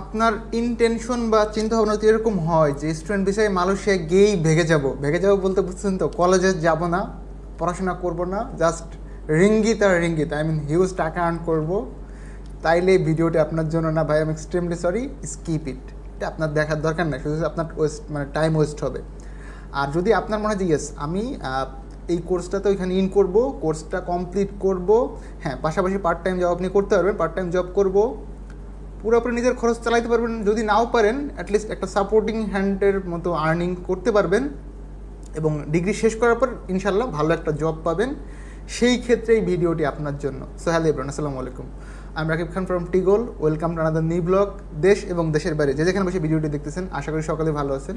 আপনার ইনটেনশন বা চিন্তা ভাবনা যদি এরকম হয় যে স্টুডেন্ট বিষয়ে মালয়েশিয়া গিয়েই ভেগে যাব ভেগে যাব বলতে বুঝছেন তো কলেজে যাব না, পড়াশোনা করব না জাস্ট রিঙ্গিত আর রিঙ্গিত আই মিন হিউজ টাকা আর্ন করব। তাইলে ভিডিওটি আপনার জন্য না ভাই, আমি এক্সট্রিমলি সরি স্কিপ ইট এটা আপনার দেখার দরকার নেই, শুধু আপনার ওয়েস্ট মানে টাইম ওয়েস্ট হবে। আর যদি আপনার মনে হয় ইয়েস আমি এই কোর্সটাতে ওইখানে ইন করব কোর্সটা কমপ্লিট করব। হ্যাঁ পাশাপাশি পার্ট টাইম জব আপনি করতে পারবেন পার্ট টাইম জব করব। পুরোপুরি নিজের খরচ চালাইতে পারবেন, যদি নাও পারেন অ্যাটলিস্ট একটা সাপোর্টিং হ্যান্ডের মতো আর্নিং করতে পারবেন। এবং ডিগ্রি শেষ করার পর ইনশাল্লাহ ভালো একটা জব পাবেন। সেই ক্ষেত্রে এই ভিডিওটি আপনার জন্য। সো হ্যালো ইব্রান আসসালামু আলাইকুম। আমি Rakib Khan from টিগোল welcome to another new blog দেশ এবং দেশের বাইরে। যে যেখানে বসে ভিডিওটি দেখতেছেন, আশা করি সকালে ভালো আছেন।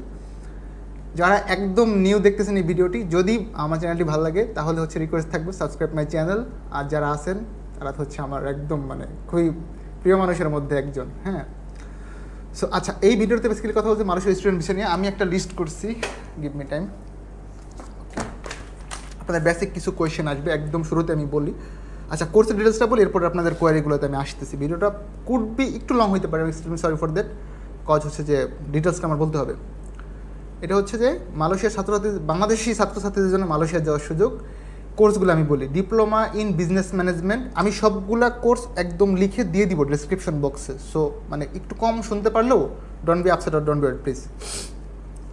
যারা একদম নিউ দেখতেছেন এই ভিডিওটি, যদি আমার চ্যানেলটি ভালো লাগে, তাহলে হচ্ছে রিকোয়েস্ট থাকবে সাবস্ক্রাইব মাই চ্যানেল আর যারা আছেন, তারা হচ্ছে আমার একদম মানে খুবই প্রিয় মানুষের মধ্যে একজন হ্যাঁ? সো আচ্ছা এই ভিডিওতে বেসিক্যালি কথা বলতে মানুষের স্টুডেন্ট বিষয় নিয়ে। আমি একটা লিস্ট করছি। গিভ মি টাইম আপনাদের বেসিক কিছু কোয়েশ্চেন আসবে, একদম শুরুতে আমি বলি। আচ্ছা কোর্সের ডিটেলসটা বলি, এরপর আপনাদের কোয়ারিগুলোতে আমি আসতেছি। ভিডিওটা কুড বি একটু লং হতে পারে extremely sorry for that cause হচ্ছে যে ডিটেলসটা আমার বলতে হবে। এটা হচ্ছে যে, মালয়েশিয়ার ছাত্রছাত্রী বাংলাদেশি ছাত্রছাত্রীদের জন্য মালয়েশিয়া যাওয়ার সুযোগ। কোর্সগুলো আমি বলি, ডিপ্লোমা ইন বিজনেস ম্যানেজমেন্ট, আমি সবগুলা কোর্স একদম লিখে দিয়ে দিব ডিসক্রিপশন বক্সে সো মানে একটু কম শুনতে পারলেও don't be upset or don't be please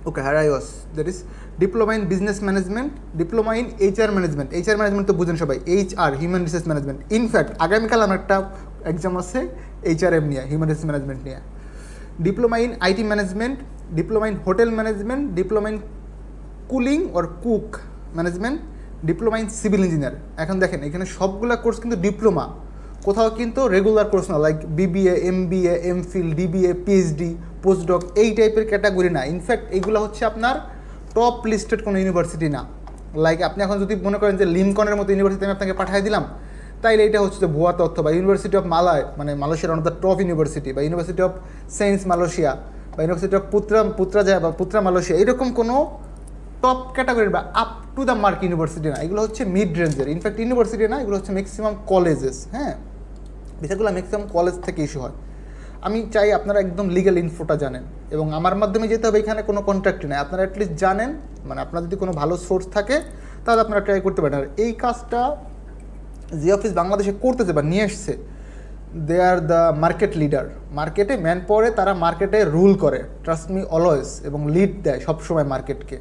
okay here I was that is diploma in business management diploma in HR management HR management তো বুঝেন সবাই H R human resource management in fact আগামীকাল আমার একটা এক্সাম আছে HRM নিয়ে human resource management নিয়ে। Diploma in IT management diploma in hotel management diploma in cooling or cook management diploma in civil engineer. এখন দেখেন, এখানে সবগুলা কোর্স কিন্তু ডিপ্লোমা। কোথাও কিন্তু রেগুলার কোর্স না like BBA MBA MPhil DBA PhD postdoc এই টাইপের ক্যাটাগরি না। ইনফ্যাক্ট এইগুলো হচ্ছে আপনার টপ লিস্টেড কোনো ইউনিভার্সিটি না। লাইক আপনি এখন যদি মনে করেন যে লিমকনের মতো ইউনিভার্সিটি আমি আপনাকে পাঠিয়ে দিলাম, তাইলে এটা হচ্ছে যে ভুয়া তথ্য বা ইউনিভার্সিটি অফ মালায় মানে মালয়েশিয়ার অফ দ্য টপ ইউনিভার্সিটি বা ইউনিভার্সিটি অফ সায়েন্স মালয়েশিয়া বা ইউনিভার্সিটি অফ পুত্রা পুত্রাজয়া বা পুত্রা মালয়েশিয়া এরকম কোনো টপ ক্যাটাগরির বা up to the mark university না, এগুলো হচ্ছে মিড রেঞ্জের ইনফ্যাক্ট ইউনিভার্সিটি না, এগুলো হচ্ছে ম্যাক্সিমাম কলেজেস হ্যাঁ? বিষয়গুলো ম্যাক্সিমাম কলেজ থেকে ইস্যু হয়। আমি চাই আপনারা একদম লিগ্যাল ইনফোটা জানেন এবং আমার মাধ্যমে যেতে হবে, এখানে কোনো কন্ট্রাক্ট নেই। আপনারা অ্যাটলিস্ট জানেন মানে আপনার যদি কোনো ভালো সোর্স থাকে, তাহলে আপনারা ট্রাই করতে পারেন। আর এই কাজটা যে অফিস বাংলাদেশে করতেছে বা নিয়ে এসছে they are the market leader মার্কেটে ম্যান পরে তারা মার্কেটে রুল করে ট্রাস্ট মি অলওয়েজ এবং লিড দেয় সবসময় মার্কেটকে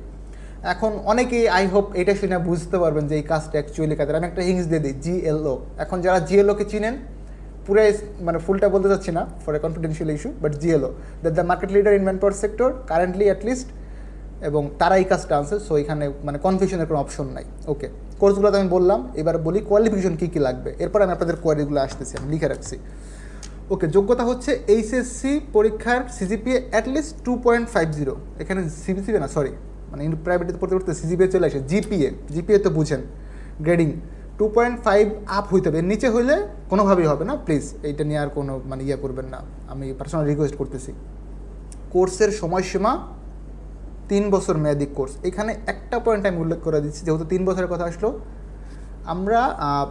এখন অনেকেই আই হোপ এটা শুনে বুঝতে পারবেন যে এই কাজটা অ্যাকচুয়ালি কাদের। আমি একটা হিংস দিয়ে দিই জিএলও এখন যারা জিএলওকে চিনেন পুরো মানে ফুলটা বলতে চাচ্ছি না for a confidential issue but GLO that the market leader in manpower sector currently at least এবং তারা এই কাজটা আনছে সো এখানে মানে কনফিউশনের কোনো অপশন নাই। ওকে কোর্সগুলোতে আমি বললাম, এবার বলি কোয়ালিফিকেশন কী কী লাগবে। এরপর আমি আপনাদের কোয়ারিগুলো আসতেছি, আমি লিখে রাখছি। ওকে যোগ্যতা হচ্ছে এইচএসসি পরীক্ষার CGPA at least two point five zero এখানে সিবিসিবি না সরি মানে প্রাইভেটে পড়তে পড়তে সিজিপিএ চলে আসে জিপিএ জিপিএ তো বুঝেন grading two point five up হইতে হবে, নিচে হইলে কোনোভাবেই হবে না প্লিজ এইটা নিয়ে আর কোনো মানে ইয়ে করবেন না, আমি পার্সোনাল রিকোয়েস্ট করতেছি। কোর্সের সময়সীমা তিন বছর মেয়াদি কোর্স এখানে একটা পয়েন্ট আমি উল্লেখ করে দিচ্ছি, যেহেতু তিন বছরের কথা আসলো, আমরা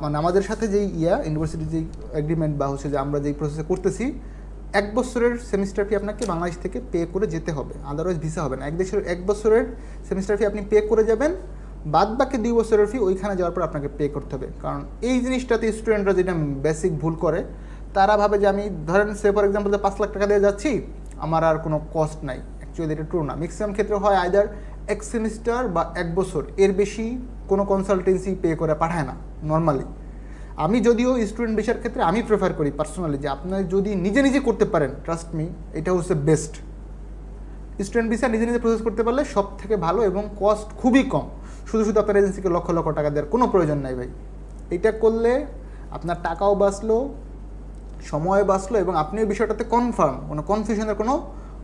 মানে আমাদের সাথে যেই ইয়া ইউনিভার্সিটির যেই এগ্রিমেন্ট বা হচ্ছে যে আমরা যেই প্রসেসে করতেছি এক বছরের সেমিস্টার ফি আপনাকে বাংলাদেশ থেকে পে করে যেতে হবে। আদারওয়াইজ ভিসা হবে না। এক দেশের এক বছরের সেমিস্টার ফি আপনি পে করে যাবেন বাদ বাকি দুই বছরের ফি ওইখানে যাওয়ার পর আপনাকে পে করতে হবে। কারণ এই জিনিসটাতে স্টুডেন্টরা যেটা বেসিক ভুল করে, তারা ভাবে যে আমি ধরেন সে ফর এক্সাম্পল পাঁচ লাখ টাকা দিয়ে যাচ্ছি, আমার আর কোনো কস্ট নাই। অ্যাকচুয়ালি এটা ট্রু না। ম্যাক্সিমাম ক্ষেত্রে হয় আইদার এক সেমিস্টার বা এক বছর। এর বেশি কোনো কনসালটেন্সি পে করে পাঠায় না নর্মালি আমি যদিও স্টুডেন্ট ভিসার ক্ষেত্রে আমি প্রেফার করি পার্সোনালি যে আপনার যদি নিজে নিজে করতে পারেন ট্রাস্ট মি এটা হচ্ছে বেস্ট স্টুডেন্ট ভিসা নিজে নিজে প্রসেস করতে পারলে সব থেকে ভালো এবং কস্ট খুবই কম। শুধু শুধু আপনার এজেন্সিকে লক্ষ লক্ষ টাকা দেওয়ার কোনো প্রয়োজন নাই ভাই। এটা করলে আপনার টাকাও বাঁচলো সময় বাঁচলো এবং আপনি ওই বিষয়টাতে কনফার্ম কোনো কনফিউশনের কোনো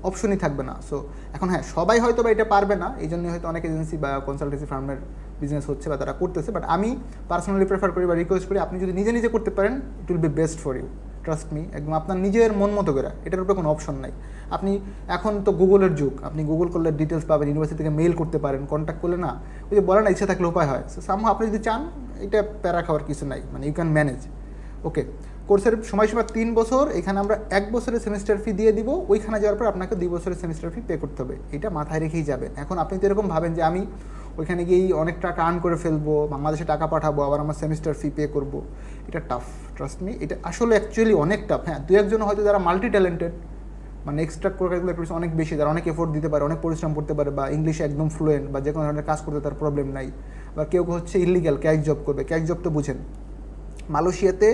অপশনই থাকবে না। সো এখন হ্যাঁ সবাই হয়তো বা এটা পারবে না এই জন্যই হয়তো অনেক এজেন্সি বা কনসালটেন্সি ফার্মের বিজনেস হচ্ছে বা তারা করতেছে বাট আমি পার্সোনালি প্রেফার করি বা রিকোয়েস্ট করি, আপনি যদি নিজে নিজে করতে পারেন it will be best for you trust me একদম আপনার নিজের মন মতো করে, এটার উপরে কোনো অপশন নাই। আপনি এখন তো গুগলের যুগ, আপনি গুগল করলে ডিটেলস পাবেন ইউনিভার্সিটি থেকে মেল করতে পারেন কন্ট্যাক্ট করলে না, ওই যে বলে না, ইচ্ছা থাকলে উপায় হয়। সো সামহ আপনি যদি চান, এটা প্যারা খাওয়ার কিছু নাই মানে ইউ ক্যান ম্যানেজ ওকে কোর্সের সময়সীমা তিন বছর, এখানে আমরা এক বছরের সেমিস্টার ফি দিয়ে দিব, ওইখানে যাওয়ার পর আপনাকে দুই বছরের সেমিস্টার ফি পে করতে হবে। এটা মাথায় রেখেই যাবেন। এখন আপনি তো এরকম ভাবেন যে আমি ওইখানে গিয়েই অনেক টাকা আর্ন করে ফেলব, বাংলাদেশে টাকা পাঠাবো, আবার আমার সেমিস্টার ফি পে করব। এটা টাফ ট্রাস্ট মি এটা আসলে অ্যাকচুয়ালি অনেক টাফ হ্যাঁ। দু একজন হয়তো যারা মাল্টি ট্যালেন্টেড মানে এক্সট্রা অ্যাক্টিভিটিস অনেক বেশি, যারা অনেক এফোর্ট দিতে পারে, অনেক পরিশ্রম করতে পারে, বা ইংলিশে একদম ফ্লুয়েন্ট বা যে কোনো ধরনের কাজ করতে তার প্রবলেম নাই। বা কেউ হচ্ছে ইলিগাল ক্যাশ জব করবে ক্যাশ জব তো বুঝেন। মালয়েশিয়াতে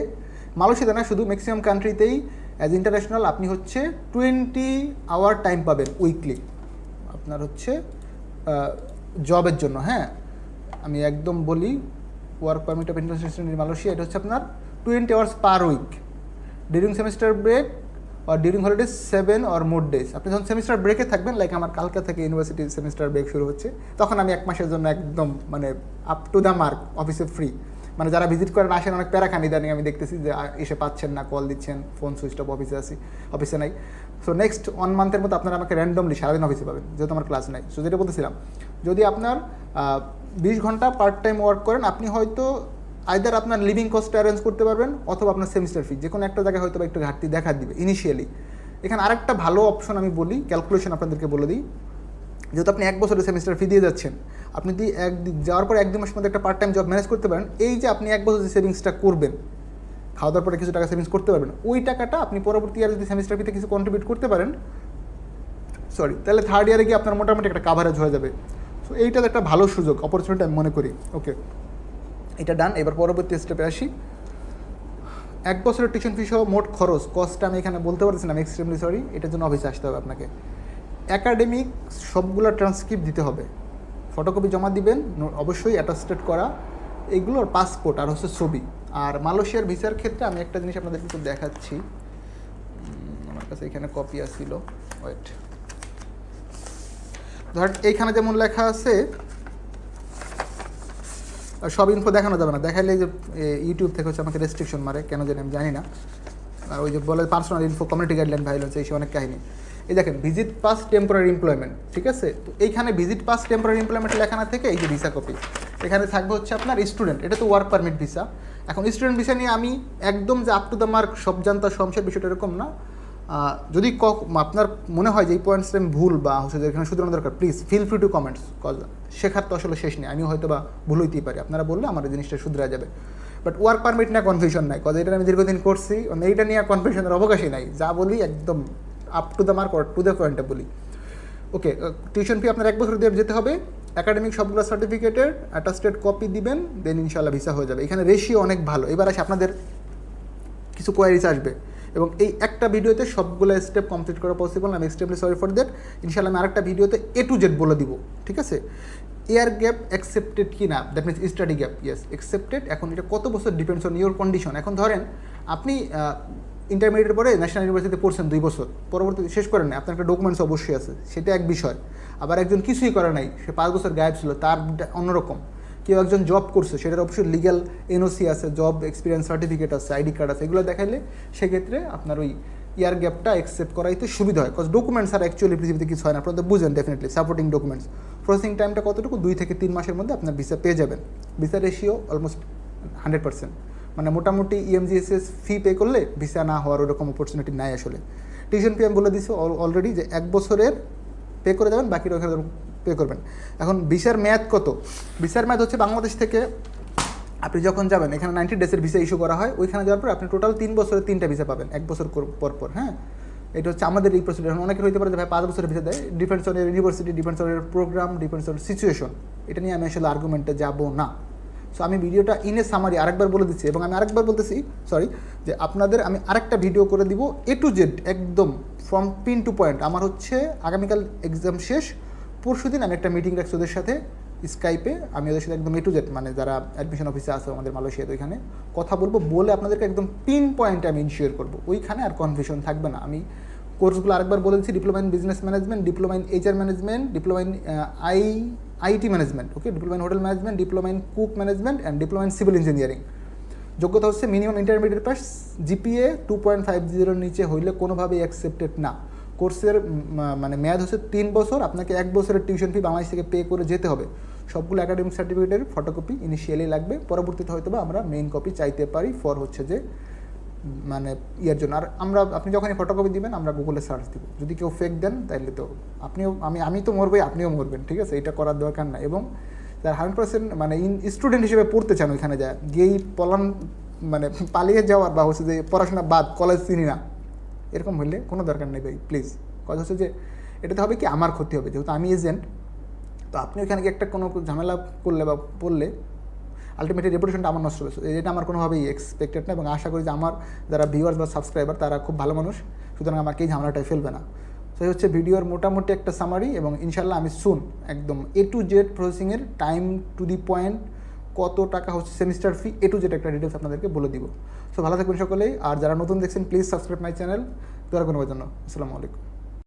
মালয়েশিয়াতে না, শুধু ম্যাক্সিমাম কান্ট্রিতেই অ্যাজ ইন্টারন্যাশনাল আপনি হচ্ছে টোয়েন্টি আওয়ার টাইম পাবেন উইকলি আপনার হচ্ছে জবের জন্য হ্যাঁ? আমি একদম বলি work permit of international in Malaysia এটা হচ্ছে আপনার twenty hours per week during semester break R during holidays seven or more days আপনি যখন সেমিস্টার ব্রেকে থাকবেন লাইক আমার কালকে থেকে ইউনিভার্সিটি সেমিস্টার ব্রেক শুরু হচ্ছে, তখন আমি এক মাসের জন্য একদম মানে আপ টু দ্য মার্ক অফিসে ফ্রি মানে যারা ভিজিট করেন আসেন, অনেক প্যারাখানি আমি দেখতেছি যে এসে পাচ্ছেন না কল দিচ্ছেন ফোন সুইচ অফ অফিসে আসি অফিসে নাই। সো নেক্সট ওয়ান মান্থের মধ্যে আপনারা আমাকে র্যান্ডমলি সারাদিন অফিসে পাবেন, যেহেতু আমার ক্লাস নাই। সো যেটা বলতেছিলাম, যদি আপনার বিশ ঘণ্টা পার্ট টাইম ওয়ার্ক করেন, আপনি হয়তো আইদার আপনার লিভিং কস্ট অ্যারেঞ্জ করতে পারবেন, অথবা আপনার সেমিস্টার ফি যে কোনো একটা জায়গায় হয়তো একটু ঘাটতি দেখা দিবে ইনিশিয়ালি এখানে আরেকটা ভালো অপশন আমি বলি ক্যালকুলেশন আপনাদেরকে বলে দিই। যেহেতু আপনি এক বছরের সেমিস্টার ফি দিয়ে যাচ্ছেন, আপনি যদি এক, যাওয়ার পর এক দু মাসের মধ্যে একটা পার্ট টাইম জব ম্যানেজ করতে পারেন, এই যে আপনি এক বছর সেভিংসটা করবেন খাওয়া দাওয়ার পরে কিছু টাকা সেভিংস করতে পারবেন। ওই টাকাটা আপনি পরবর্তী ইয়ারে যদি সেমিস্টার ফিতে কিছু কন্ট্রিবিউট করতে পারেন সরি তাহলে থার্ড ইয়ারে গিয়ে আপনার মোটামুটি একটা কাভারেজ হয়ে যাবে। সো এইটার একটা ভালো সুযোগ অপরচুনিটি আমি মনে করি। ওকে এটা ডান এবার পরবর্তী স্টেপে আসি। এক বছরের টিউশন ফি সহ মোট খরচ কস্টটা আমি এখানে বলতে পারছি না, আমি এক্সট্রিমলি সরি এটার জন্য অফিসে আসতে হবে আপনাকে। অ্যাকাডেমিক সবগুলো ট্রান্সক্রিপ্ট দিতে হবে। ফটোকপি জমা দিবেন, অবশ্যই অ্যাটাস্টেড করা। এগুলোর পাসপোর্ট আর হচ্ছে ছবি। আর মালয়েশিয়ার ভিসার ক্ষেত্রে আমি একটা জিনিস আপনাদেরকে একটু দেখাচ্ছি। আমার কাছে এখানে কপি আসছিল ওয়েট ধরেন এইখানে যেমন লেখা আছে সব ইনফো দেখানো যাবে না। দেখাইলে যে ইউটিউব থেকে হচ্ছে আমাকে রেস্ট্রিকশন মারে, কেন জানি আমি জানি না। আর ওই যে বলে personal info community guideline violence এই সব অনেক কাহিনী। এই দেখেন ভিজিট পাস টেম্পোরারি এমপ্লয়মেন্ট ঠিক আছে? তো এইখানে ভিজিট পাস টেম্পোরারি এমপ্লয়মেন্ট লেখা না থেকে এই যে ভিসা কপি এখানে থাকবে হচ্ছে আপনার স্টুডেন্ট এটা তো ওয়ার্ক পারমিট ভিসা এখন স্টুডেন্ট ভিসা নিয়ে আমি একদম যে আপ টু দ্য মার্ক সব জানতা সমস্যার বিষয়টা এরকম না। যদি ক- আপনার মনে হয় যে এই পয়েন্টসটা আমি ভুল বা হচ্ছে যে এখানে শুধরানো দরকার please feel free to comments cause শেখার তো আসলে শেষ নেই আমি হয়তো বা ভুল হইতেই পারি। আপনারা বললে আমার জিনিসটা শুধরা যাবে। বাট ওয়ার্ক পারমিট নিয়ে কনফিউশন নাই কজ এটা আমি দীর্ঘদিন করছি মানে এইটা নিয়ে কনফিউশনের অবকাশই নাই। যা বলি একদম up to the mark to the পয়েন্টটা বলি। ওকে টিউশন ফি আপনার এক বছর দিয়ে যেতে হবে। একাডেমিক সবগুলো সার্টিফিকেটের অ্যাটাস্টেড কপি দিবেন দেন ইনশাল্লাহ ভিসা হয়ে যাবে। এখানে রেশিও অনেক ভালো। এবার আসে আপনাদের কিছু কোয়ারিজ আসবে। এবং এই একটা ভিডিওতে সবগুলো স্টেপ কমপ্লিট করা পসিবল আমি এক্সট্রিমলি সরি ফর দ্যাট ইনশাল্লাহ আমি আরেকটা ভিডিওতে এ টু জেড বলে দিব। ঠিক আছে? এয়ার গ্যাপ অ্যাকসেপ্টেড কি না that means study gap yes accepted এখন এটা কত বছর ডিপেন্ডস অন ইউর কন্ডিশন এখন ধরেন, আপনি ইন্টারমিডিয়েট পরে ন্যাশনাল ইউনিভার্সিটিতে পড়ছেন দুই বছর। পরবর্তীতে শেষ করেন আপনার একটা ডকুমেন্টস অবশ্যই আছে। সেটা এক বিষয়। আবার একজন কিছুই করে নাই। সে পাঁচ বছর গায়েব ছিল। তার অন্যরকম। কেউ একজন জব করছে। সেটার অবশ্যই লিগ্যাল এনওসি আছে জব এক্সপিরিয়েন্স সার্টিফিকেট আছে আইডি কার্ড আছে। এগুলো দেখাইলে সেক্ষেত্রে আপনার ওই ইয়ার গ্যাপটা অ্যাকসেপ্ট করাইতে সুবিধা হয়। কজ ডকুমেন্টস আর অ্যাকচুয়ালি পৃথিবীতে কিছু হয় না। আপনারা তো বুঝেন ডেফিনেটলি সাপোর্টিং ডকুমেন্টস প্রসেসিং টাইমটা কতটুকু? দুই থেকে তিন মাসের মধ্যে আপনার ভিসা পেয়ে যাবেন। Visa ratio almost hundred percent মানে মোটামুটি ইএমজিএসএস ফি পে করলে ভিসা না হওয়ার ওরকম অপরচুনিটি নাই আসলে। টিউশন ফি আমি বলে দিচ্ছি অলরেডি যে এক বছরের পে করে দেবেন বাকিটা ওখানে পে করবেন। এখন ভিসার মেয়াদ কত? ভিসার মেয়াদ হচ্ছে বাংলাদেশ থেকে আপনি যখন যাবেন, এখানে নাইনটি ডেজের ভিসা ইস্যু করা হয়, ওইখানে যাওয়ার পর আপনি টোটাল তিন বছরের তিনটা ভিসা পাবেন, এক বছর পর পর হ্যাঁ? এটা হচ্ছে আমাদের এই প্রসিডিউর অনেকের হইতে পারে যে ভাই পাঁচ বছরের ভিসা দেয় depends on university depends on program depends on situation এটা নিয়ে আমি আসলে আর্গুমেন্টে যাব না। সো আমি ভিডিওটা ইনে সামারি আরেকবার বলে দিচ্ছি এবং আমি আরেকবার বলতেছি সরি যে আপনাদের আমি আরেকটা ভিডিও করে দিব এ টু জেড একদম ফ্রম পিন টু পয়েন্ট আমার হচ্ছে আগামীকাল এক্সাম শেষ, পরশু দিন আমি একটা মিটিং রাখছি ওদের সাথে স্কাইপে আমি ওদের সাথে একদম এ টু জেড মানে যারা অ্যাডমিশন অফিসে আছে আমাদের মালয়েশিয়াতে ওইখানে। কথা বলব, বলে আপনাদেরকে একদম পিন পয়েন্টে আমি ইনশিওর করব। ওইখানে আর কনফিউশন থাকবে না। আমি কোর্সগুলো আরেকবার বলে দিচ্ছি diploma in business management diploma in HR management diploma in I IT management okay diploma in hotel management diploma in cook management and diploma in civil engineering যোগ্যতা হচ্ছে minimum intermediate pass GPA two point five জিরোর নিচে হইলে কোনোভাবেই accepted না। কোর্সের মানে মেয়াদ হচ্ছে তিন বছর, আপনাকে এক বছরের টিউশন ফি বাংলাদেশ থেকে পে করে যেতে হবে। সবগুলো একাডেমিক সার্টিফিকেটের ফটোকপি ইনিশিয়ালি লাগবে, পরবর্তীতে হয়তো আমরা মেইন কপি চাইতে পারি ফর হচ্ছে যে মানে ইয়ের জন্য। আর আমরা, আপনি যখনই ফটোকপি দিবেন, আমরা গুগলে সার্চ দিব। যদি কেউ ফেক দেন তাহলে তো আপনিও, আমি আমি তো মরবই, আপনিও মরবেন, ঠিক আছে? এটা করার দরকার না এবং যারা হান্ড্রেড পার্সেন্ট মানে স্টুডেন্ট হিসেবে পড়তে চান ওইখানে যায়। গিয়েই পলান মানে পালিয়ে যাওয়ার বা হচ্ছে যে পড়াশোনা বাদ কলেজ চিনি না, এরকম হইলে কোনো দরকার নেই ভাই প্লিজ কথা হচ্ছে যে এটাতে হবে কি, আমার ক্ষতি হবে। যেহেতু আমি এজেন্ট তো আপনি ওখানে গিয়ে একটা কোনো ঝামেলা করলে বা পড়লে আলটিমেটলি রেপুটেশনটা আমার নষ্ট হয়েছে। এটা আমার কোনোভাবেই এক্সপেক্টেড না এবং আশা করি যে আমার যারা ভিউয়ার্স বা সাবস্ক্রাইবার তারা খুব ভালো মানুষ। সুতরাং আমাকে এই ঝামেলাটাই ফেলবে না। তো এই হচ্ছে ভিডিওর মোটামুটি একটা সামারি এবং ইনশাল্লাহ আমি শুন একদম এ টু জেড প্রসেসিংয়ের টাইম টু দি পয়েন্ট কত টাকা হচ্ছে semester fee A to Z একটা ডিটেলস আপনাদেরকে বলে দিব। সো ভালো থাকবেন সকলেই। আর যারা নতুন দেখছেন প্লিজ সাবস্ক্রাইব মাই চ্যানেল দোয়া করবার জন্য। আসসালামু আলাইকুম।